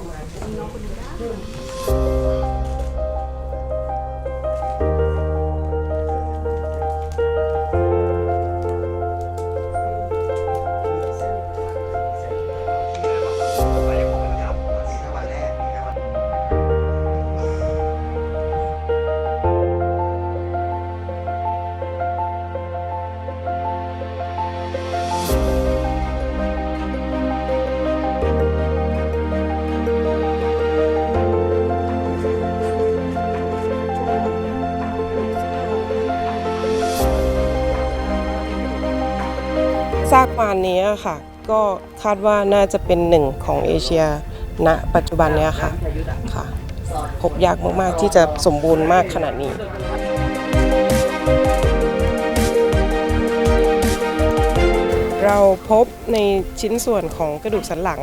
ซาก วานนี้ค่ะ ก็คาดว่าน่าจะเป็นหนึ่งของเอเชียณปัจจุบันเนี้ยค่ะค่ะ พบยากมากๆที่จะสมบูรณ์มากขนาดนี้เราพบในชิ้นส่วนของกระดูกสันหลัง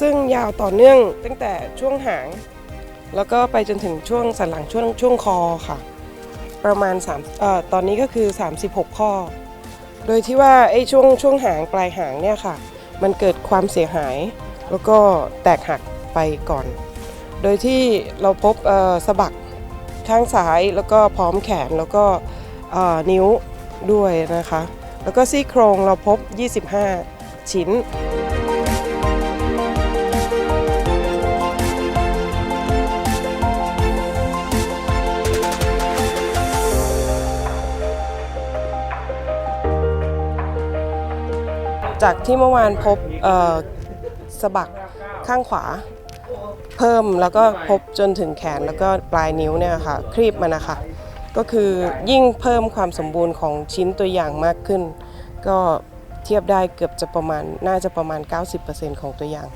ซึ่งยาวต่อเนื่องตั้งแต่ช่วงหาง แล้วก็ไปจนถึงช่วงสันหลังช่วงช่วงคอค่ะ ประมาณ3เอ่อตอนนี้ก็คือ 36 ข้อ โดยที่ว่าไอ้ช่วงช่วงหางปลายหางเนี่ยค่ะ มันเกิดความเสียหาย แล้วก็แตกหักไปก่อน โดยที่เราพบสะบักข้างซ้ายแล้วก็พร้อมแขนแล้วก็นิ้วด้วยนะคะ แล้วก็ซี่โครงเราพบ 25 ชิ้น จากที่เมื่อวานพบสะบักข้างขวา เพิ่มแล้วก็พบจนถึงแขนแล้วก็ปลายนิ้วเนี่ยค่ะครีบมันนะคะก็คือยิ่งเพิ่มความสมบูรณ์ของชิ้นตัวอย่างมากขึ้น ก็เทียบได้เกือบจะประมาณน่าจะประมาณ 90%ของตัวอย่าง